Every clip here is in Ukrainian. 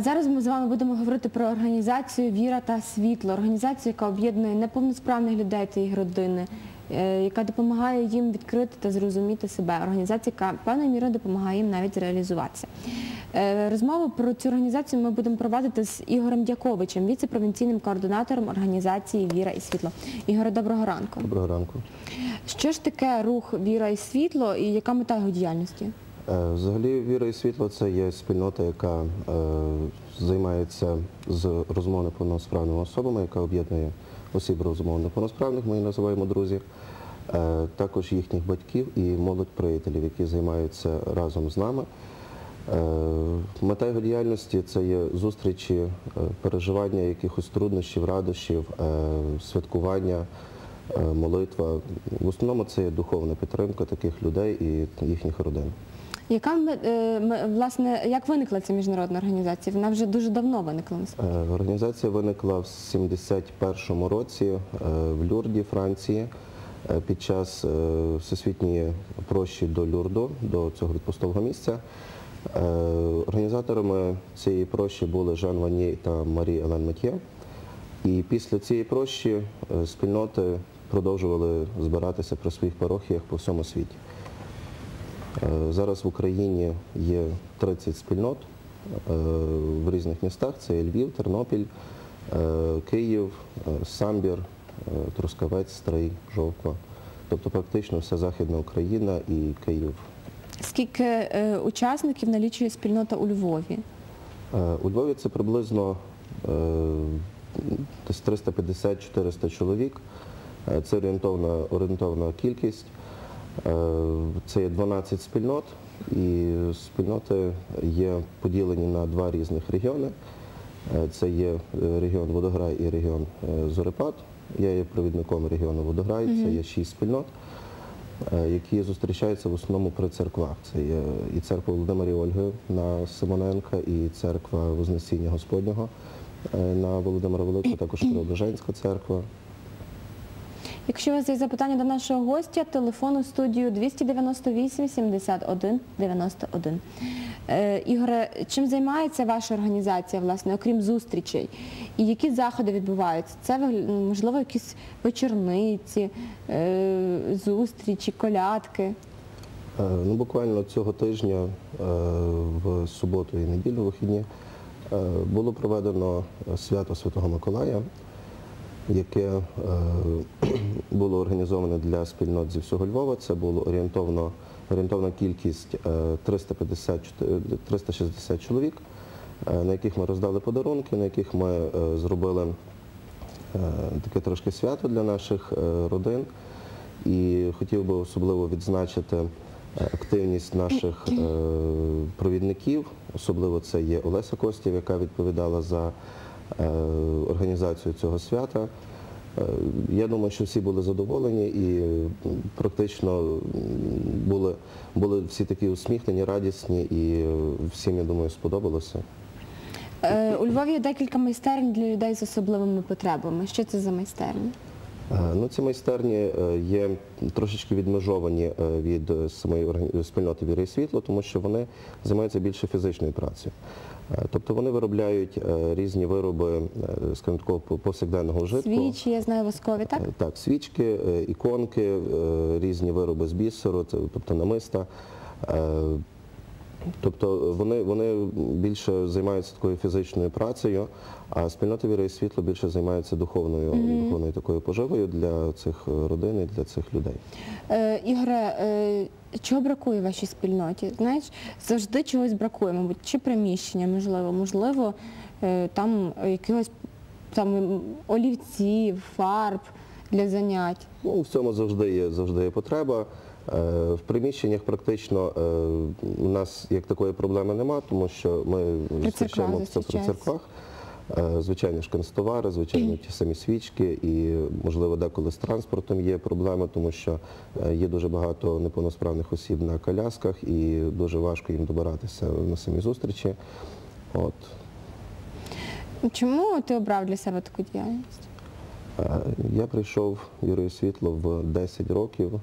А зараз ми з вами будемо говорити про організацію Віра та світло, організацію, яка об'єднує неповносправних людей та їх родини, е, яка допомагає їм відкрити та зрозуміти себе. Організація, яка певною мірою допомагає їм навіть реалізуватися. Е, Розмову про цю організацію ми будемо провадити з Ігорем Дяковичем, віце-провінційним координатором організації Віра і світло. Ігоре, доброго ранку. Доброго ранку. Що ж таке рух Віра і світло і яка мета його діяльності? Е, Взагалі віра і світло це є спільнота, яка е, займається з розмов неповносправними особами, яка об'єднує осіб розмов неповносправних, ми їх називаємо друзі, е, також їхніх батьків і молодь приятелів, які займаються разом з нами. Мета його діяльності це є зустрічі, переживання якихось труднощів, радощів, святкування, молитва. В основному це є духовна підтримка таких людей і їхніх родин. Яка е, власне як виникла ця міжнародна організація? Вона вже дуже давно виникла насправді. Е, Організація виникла в 71-му році е, в Люрді, Франції, під час всесвітньої прощі до Люрду, до цього відпустового місця. Організаторами цієї прощі були Жан Ванні та Марі Елен Метьє. І після цієї прощі спільноти продовжували збиратися при своїх парохіях по всьому світі. Е, Зараз в Україні є 30 спільнот е, в різних містах. Це Львів, Тернопіль, е, Київ, Самбір, Трускавець, Стрий, Жовква. Тобто практично вся Західна Україна і Київ. Скільки учасників налічує спільнота у Львові? У Львові це приблизно е, 350-400 чоловік. Це орієнтовна, орієнтовна кількість. Е, Це є 12 спільнот, і спільноти є поділені на два різних регіони. Е, Це є е, регіон Водограй і регіон Зорепад. Я є провідником регіону Водограй, це є шість спільнот, які зустрічаються в основному при церквах. Це є і церква Володимирі Ольги на Симоненка, і церква Вознесіння Господнього на Володимира Великого, також Преображенська церква. Якщо у вас є запитання до нашого гостя, телефон у студію 298 71 91. Е, Ігоре, чим займається ваша організація, власне, окрім зустрічей? І які заходи відбуваються? Це можливо якісь вечорниці, е, зустрічі, колядки. Е, Ну, буквально цього тижня, е, в суботу і неділю вихідні, було проведено свято Святого Миколая, яке е, було організоване для спільнот зі всього Львова. Це було орієнтовно, орієнтовна кількість е, 350, 360 чоловік, е, на яких ми роздали подарунки, на яких ми е, зробили е, таке трошки свято для наших е, родин. І хотів би особливо відзначити е, активність наших е, провідників, особливо це є Олеся Костів, яка відповідала за е, організацію цього свята. Е, Я думаю, що всі були задоволені і практично були, були всі такі усміхнені, радісні, і е, всім, я думаю, сподобалося. Е, У Львові є декілька майстерень для людей з особливими потребами. Що це за майстерні? Е, Ну, ці майстерні е, є трошечки відмежовані е, від самої спільноти «Віра і світло, тому що вони займаються більше фізичною працею. Тобто вони виробляють різні вироби, скажімо такого повсякденного вжитку. Свічі, я знаю, воскові, так? Так, свічки, іконки, різні вироби з бісеру, тобто намиста. Тобто вони, вони більше займаються такою фізичною працею, а спільнота віри і світло більше займається духовною, духовною такою поживою для цих родин і для цих людей. Е, Ігоре, е, чого бракує вашій спільноті? Знаєш, завжди чогось бракує, мабуть, чи приміщення, можливо, можливо, е, там якихось там олівців, фарб для занять. Ну, в цьому завжди є, завжди є потреба. Е, В приміщеннях практично е, у нас як такої проблеми нема, тому що ми зустрічаємо це при церквах. Е, Звичайно, ж канцтовари, звичайно, ті самі свічки, і можливо деколи з транспортом є проблеми, тому що є дуже багато неповносправних осіб на колясках і дуже важко їм добиратися на самі зустрічі. От. Чому ти обрав для себе таку діяльність? Я прийшов в Вірою Світло в 10 років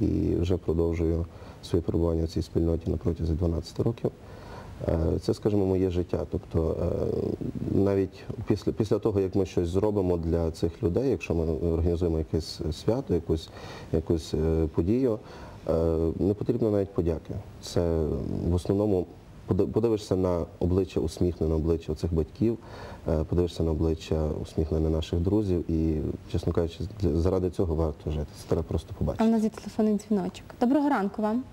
і вже продовжую своє перебування в цій спільноті на протязі 12 років. Е, Це, скажімо, моє життя. Тобто е, навіть після, після того, як ми щось зробимо для цих людей, якщо ми організуємо якесь свято, якусь, якусь е, подію, не потрібно навіть подяки. Це в основному подивишся на обличчя усміхнене обличчя цих батьків, е, подивишся на обличчя усміхнене наших друзів і, чесно кажучи, заради цього варто жити. Це треба просто А в нас є телефонний дзвіночок. Доброго ранку вам.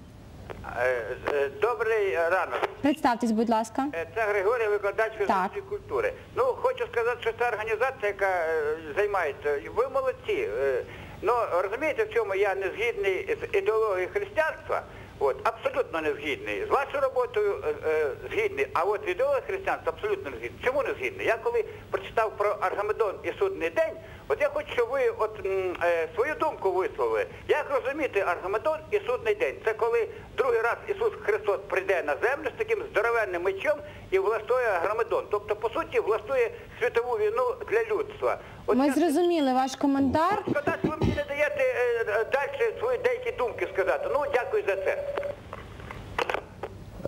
Е, е, Добрий ранок. Представтесь, будь ласка. Це Григорій, викладач фізичної культури. Ну, хочу сказати, що ця організація, яка займається, ви молодці. Ну, розумієте, в чому я не згідний з ідеологією християнства? От, абсолютно не згідний. З вашою роботою е, е, згідний, а от ідеологія християнства абсолютно не згідний. Чому не згідний? Я коли прочитав про Аргамедон і судний день, от я хочу, щоб ви от е, свою думку висловили. Як розуміти Аргамедон і судний день? Це коли другий раз Ісус Христос прийде на землю з таким здоровенним мечом і влаштує Аргамедон. Тобто, по суті, влаштує світову війну для людства. От Ми я- зрозуміли ваш коментар. Шкода, думки сказати. Ну, дякую за це.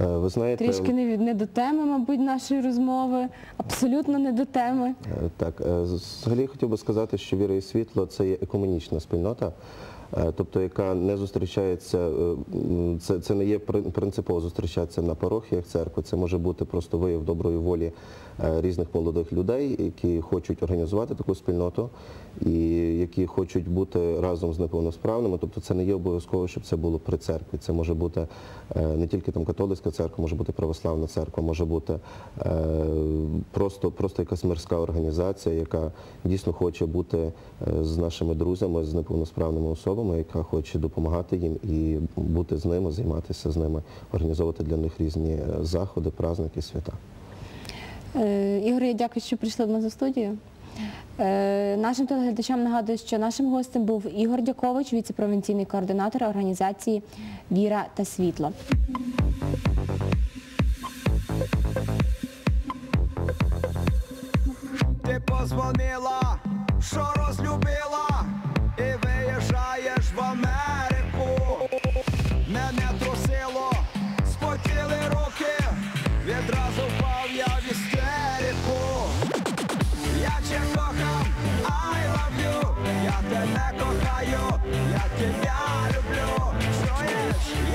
Е, Ви знаєте, Трішки не, від- не до теми, мабуть, нашої розмови. Абсолютно не до теми. Е, Так, е, взагалі хотів би сказати, що віра і світло це є екомунічна спільнота, тобто яка не зустрічається, е, це, це не є при- принципово зустрічатися на парохіях церкви, це може бути просто вияв доброї волі е, різних молодих людей, які хочуть організувати таку спільноту і які хочуть бути разом з неповносправними. Тобто це не є обов'язково, щоб це було при церкві. Це може бути е, не тільки там католицька церква, може бути православна церква, може бути е, просто, просто якась мирська організація, яка дійсно хоче бути е, з нашими друзями, з неповносправними особами, яка хоче допомагати їм і бути з ними, займатися з ними, організовувати для них різні е, заходи, праздники, свята. Е, Ігор, я дякую, що прийшли до нас у студію. Е, Нашим телеглядачам нагадую, що нашим гостем був Ігор Дякович, віце-провінційний координатор організації Віра та світло. Ти позвонила, що розлюбила,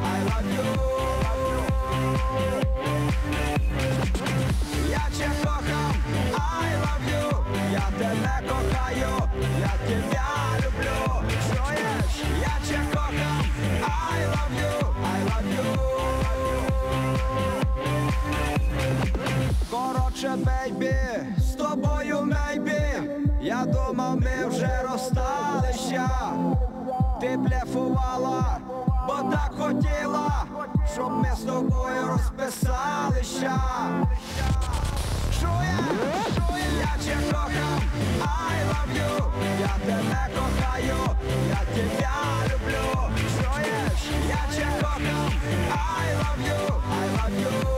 I love you, тебе кохаю, я тебе люблю. Чуєш? Я тебе кохам, I love you, I love you. Коротше, бейбі, з тобою мейбі, я думав, ми вже розсталися. Ти блефувала, бо так хотіла, щоб ми з тобою розписалися. Чуєш? Я тебе кохам, I love you, я тебе кохаю, я тебе люблю. Чуєш? Я тебе кохам, I love you, I love you.